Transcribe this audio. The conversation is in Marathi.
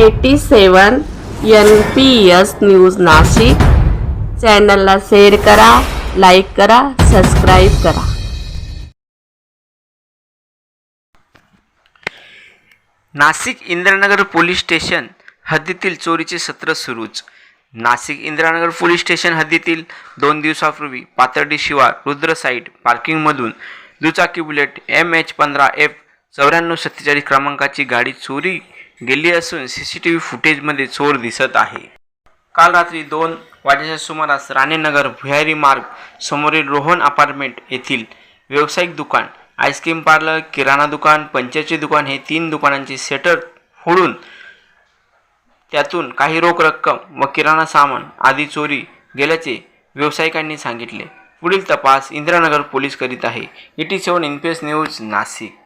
Eighty seven N P S news Nashik. चॅनलला शेअर करा लाईक करा सबस्क्राईब करा. नाशिक इंद्रानगर पोलीस स्टेशन हद्दीतील चोरीचे सत्र सुरूच. नाशिक इंद्रानगर पोलीस स्टेशन हद्दीतील दोन दिवसापूर्वी पातर्डी शिवार रुद्र साईट पार्किंगमधून दुचाकी बुलेट एम एच पंधरा एफ चौऱ्याण्णव सत्तेचाळीस क्रमांकाची गाडी चोरी गेली असून सी सी टी व्ही फुटेजमध्ये चोर दिसत आहे. काल रात्री दोन वाजेच्या सुमारास राणेनगर भुयारी मार्ग समोरील रोहन अपार्टमेंट येथील व्यावसायिक दुकान आईस्क्रीम पार्लर किराणा दुकान पंचाचे दुकान हे तीन दुकानांचे शटर फोडून त्यातून काही रोख रक्कम व किराणा सामान आदी चोरी गेल्याचे व्यावसायिकांनी सांगितले. पुढील तपास इंदिरानगर पोलीस करीत आहे. Eighty seven N P S news Nashik.